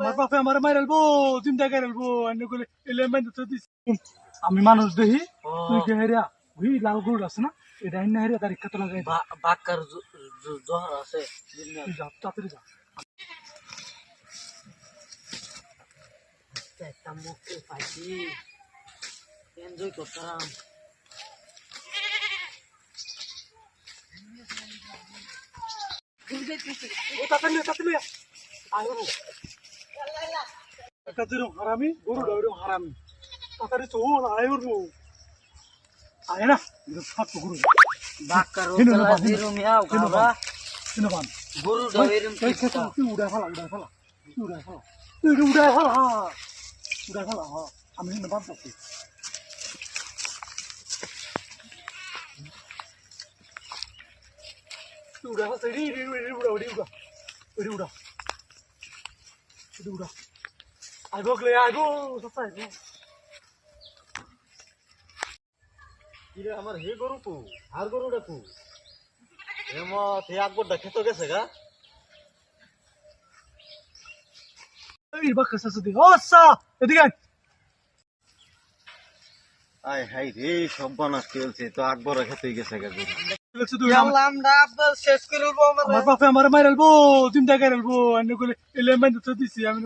আমার বাপে আমার মাইরালবো চিন্তা করালবো এনে করে এলে আমি তো দিস আমি মানুষ দেখি তুই কে হেরিয়া ওই লাল গরুর আছে না এটা এনে হেরিয়া তার ইচ্ছা তো লাগাই দে। বাক্কার জহর আছে তুই যা তাড়াতাড়ি যা একটা মুক্তি পাইছি এনজয় করতাম ও তাড়াতাড়ি লে, তাড়াতাড়ি লে। আয় গরু একটা যেরকম হারামি গরুটা ওইরকম হারামি তাড়াতাড়ি চল আয় গরু আয় না এটা সাত গরু আমি বাদ পাচ্ছি রি রি উড়া উড়া উড়া উড়ি আইব গলে আইব সস্তা আইব কিরে আমার হে গরু কু আর গরুটা কু? এমত হে আকবরটা খেতে গেছে গা। এই বাক্কা সাসু দি ও সা এদিকে আয়। হাই রে সব বানাস চলছে তো আকবর খেতে গেছে গা গরু দেখছ তুই আমার- আমরা আপনার শেষ করে আমার বাপে আমার মাইরালবো চিন্তা করালবো এনে করে এলে আমি